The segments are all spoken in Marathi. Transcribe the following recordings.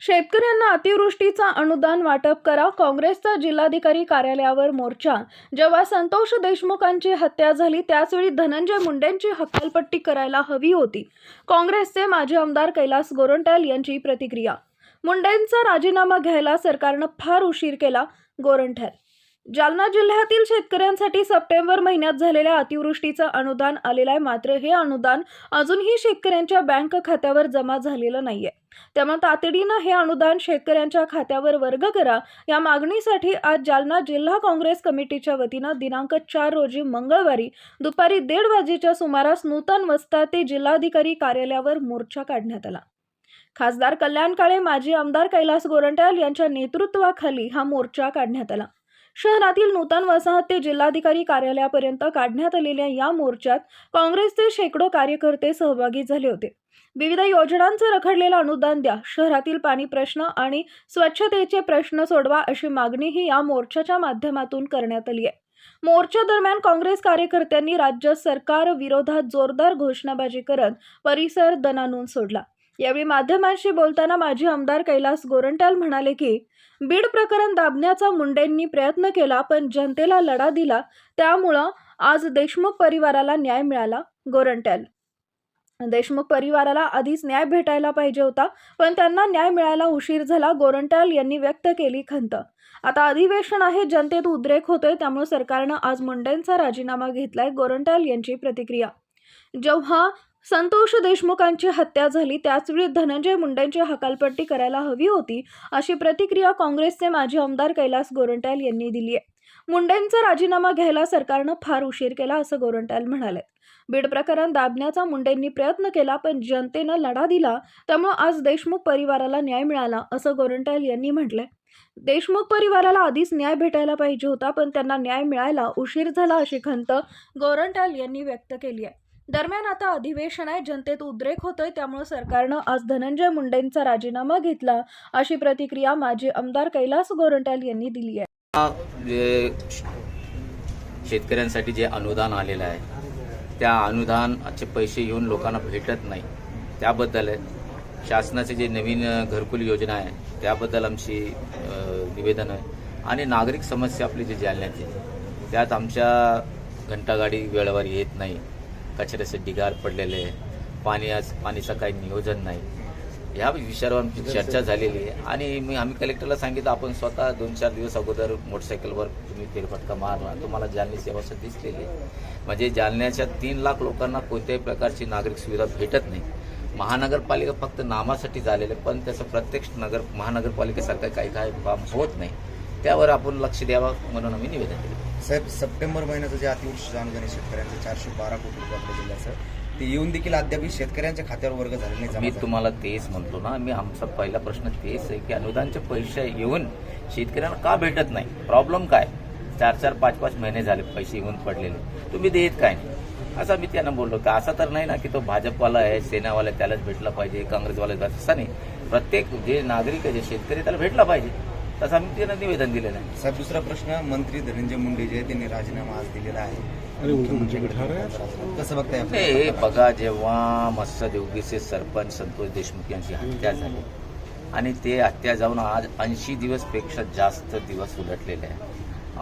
शेतकऱ्यांना अतिवृष्टीचा अनुदान वाटप करा. काँग्रेसचा जिल्हाधिकारी कार्यालयावर मोर्चा. जेव्हा संतोष देशमुखांची हत्या झाली त्याचवेळी धनंजय मुंडेंची हकालपट्टी करायला हवी होती. काँग्रेसचे माजी आमदार कैलास गोरंट्याल यांची प्रतिक्रिया. मुंडेंचा राजीनामा घ्यायला सरकारनं फार उशीर केला गोरंट्याल. जालना जिल्ह्यातील शेतकऱ्यांसाठी सप्टेंबर महिन्यात झालेल्या अतिवृष्टीचं अनुदान आलेलं आहे. मात्र हे अनुदान अजूनही शेतकऱ्यांच्या बँक खात्यावर जमा झालेलं नाहीये. त्यामुळे तातडीनं हे अनुदान शेतकऱ्यांच्या खात्यावर वर्ग करा. या मागणीसाठी आज जालना जिल्हा काँग्रेस कमिटीच्या वतीनं दिनांक चार रोजी मंगळवारी दुपारी दीड वाजेच्या सुमारास नूतन वस्ता ते जिल्हाधिकारी कार्यालयावर मोर्चा काढण्यात आला. खासदार कल्याण काळे माजी आमदार कैलास गोरंट्याल यांच्या नेतृत्वाखाली हा मोर्चा काढण्यात आला. शहरातील नूतन वसाहत ते जिल्हाधिकारी कार्यालयापर्यंत काढण्यात आलेल्या या मोर्चात काँग्रेसचे शेकडो कार्यकर्ते सहभागी झाले होते. विविध योजनांचं रखडलेलं अनुदान द्या शहरातील पाणी प्रश्न आणि स्वच्छतेचे प्रश्न सोडवा अशी मागणीही या मोर्चाच्या माध्यमातून करण्यात आली आहे. मोर्चा दरम्यान काँग्रेस कार्यकर्त्यांनी राज्य सरकार विरोधात जोरदार घोषणाबाजी करत परिसर दणानून सोडला. यावेळी माध्यमांशी बोलताना माजी आमदार कैलास गोरंट्याल म्हणाले की बीड प्रकरण दाबण्याचा मुंडेंनी प्रयत्न केला पण जनतेला लढा दिला. त्यामुळं आज देशमुख परिवाराला न्याय मिळाला गोरंट्याल. देशमुख परिवाराला आधीच न्याय भेटायला पाहिजे होता पण त्यांना न्याय मिळायला उशीर झाला गोरंट्याल यांनी व्यक्त केली खंत. आता अधिवेशन आहे जनतेत उद्रेक होतोय त्यामुळे सरकारनं आज मुंडेंचा राजीनामा घेतलाय गोरंट्याल यांची प्रतिक्रिया. जेव्हा संतोष देशमुखांची हत्या झाली. त्याचवेळी धनंजय मुंडेंची हकालपट्टी करायला हवी होती अशी प्रतिक्रिया काँग्रेसचे माजी आमदार कैलास गोरंट्याल यांनी दिली आहे. मुंडेंचा राजीनामा घ्यायला सरकारनं फार उशीर केला असं गोरंट्याल म्हणाले. बीड प्रकरण दाबण्याचा मुंडेंनी प्रयत्न केला पण जनतेनं लढा दिला त्यामुळे आज देशमुख परिवाराला न्याय मिळाला असं गोरंट्याल यांनी म्हटलंय. देशमुख परिवाराला आधीच न्याय भेटायला पाहिजे होता पण त्यांना न्याय मिळायला उशीर झाला अशी खंत गोरंट्याल यांनी व्यक्त केली आहे. दरम्यान आता अधिवेशन आहे जनतेत उद्रेक होतोय त्यामुळे सरकारनं आज धनंजय मुंडेंचा राजीनामा घेतला अशी प्रतिक्रिया माजी आमदार कैलास गोरंट्याल यांनी दिली आहे. जे शेतकऱ्यांसाठी जे अनुदान आलेलं आहे त्या अनुदानाचे पैसे येऊन लोकांना भेटत नाही त्याबद्दल आहे. शासनाचे जे नवीन घरकुल योजना आहे त्याबद्दल आमची निवेदन आहे. आणि नागरिक समस्या आपली जी जालन्याची त्यात आमच्या घंटागाडी वेळेवर येत नाही. कचऱ्याचे ढिगार पडलेले आहे. पाणी आज पाणीचं काही नियोजन नाही. ह्या विषयावर आमची चर्चा झालेली आहे. आणि मी आम्ही कलेक्टरला सांगितलं आपण स्वतः दोन चार दिवस अगोदर मोटरसायकलवर तुम्ही फेरफटका मारला. तुम्हाला जालनी सेवा असं दिसलेली आहे. म्हणजे जालन्याच्या तीन लाख लोकांना कोणत्याही प्रकारची नागरिक सुविधा भेटत नाही. महानगरपालिका फक्त नामासाठी झालेलं आहे पण त्याचं प्रत्यक्ष नगर महानगरपालिकेसारखं काही काही काम होत नाही. त्यावर आपण लक्ष द्यावं म्हणून आम्ही निवेदन दिलं साहेब सप्टेंबर महिन्याचं जे अतिवृष्टी अनुदान शेतकऱ्यांचं चारशे बारा कोटी रुपये आपल्या जिल्ह्याचं ते येऊन देखील अद्याप शेतकऱ्यांच्या खात्यावर वर्ग झाले नाही मी. तुम्हाला तेच म्हणतो ना मी आमचा पहिला प्रश्न तेच आहे की अनुदानचे पैसे येऊन शेतकऱ्यांना का भेटत नाही? प्रॉब्लेम काय? चार चार पाच पाच महिने झाले पैसे येऊन पडलेले. तुम्ही देत काय नाही? असं मी त्यांना बोललो की असं तर नाही ना की तो भाजपवाला आहे सेनावाला आहे, त्यालाच भेटला पाहिजे काँग्रेसवाला असं नाही. प्रत्येक जे नागरिक आहे जे शेतकरी त्याला भेटला पाहिजे. तसं आम्ही त्यांना निवेदन दिलेलं आहे. साहेब दुसरा प्रश्न मंत्री धनंजय मुंडे जे त्यांनी राजीनामा आज दिलेला आहे. मुख्यमंत्र्यांकडे कसं बघताय आपण? नाही हे बघा जेव्हा मत्स्यदेवगीचे सरपंच संतोष देशमुख यांची हत्या झाली आणि ते हत्या जाऊन आज ऐंशी दिवसपेक्षा जास्त दिवस उलटलेले आहे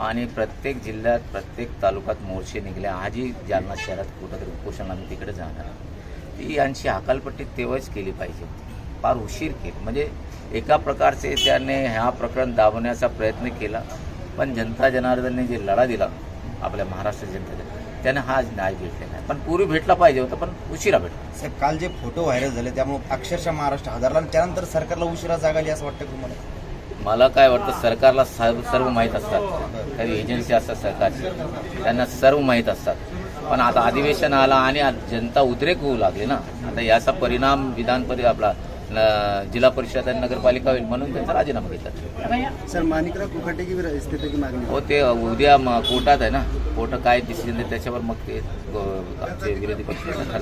आणि प्रत्येक जिल्ह्यात प्रत्येक तालुक्यात मोर्चे निघले आजही जालना शहरात कुठंतरी उपोषण आम्ही तिकडे जाणार आहे. ती यांची हकालपट्टी तेव्हाच केली पाहिजे फार उशीर केली. म्हणजे एका प्रकारचे त्याने ह्या प्रकरण दाबवण्याचा प्रयत्न केला पण जनता जनार्दनने जे लढा दिला आपल्या महाराष्ट्र जनतेने त्याने हा न्याय भेटलेला आहे पण पूर्वी भेटला पाहिजे होता पण उशिरा भेटला. साहेब काल जे फोटो व्हायरल झाले त्यामुळे अक्षरशः महाराष्ट्र हादरला आणि त्यानंतर सरकारला उशिरा जागाली असं वाटतं तुम्हाला? मला काय वाटतं सरकारला सर्व सर्व माहीत असतात. काही एजन्सी असतात सरकारची त्यांना सर्व माहीत असतात. पण आता अधिवेशन आला आणि जनता उद्रेक होऊ लागली ना. आता याचा परिणाम विधान परि आपला जिल्हा परिषद आणि नगरपालिका होईल म्हणून त्यांचा राजीनामा घेतला सर मानिकराव कुकाटे की भी इस्तीफे की मागणी? हो ते उद्या कोर्टात आहे ना. कोर्ट काय डिसिजन आहे त्याच्यावर मग ते आमचे विरोधी पक्ष ठरवणार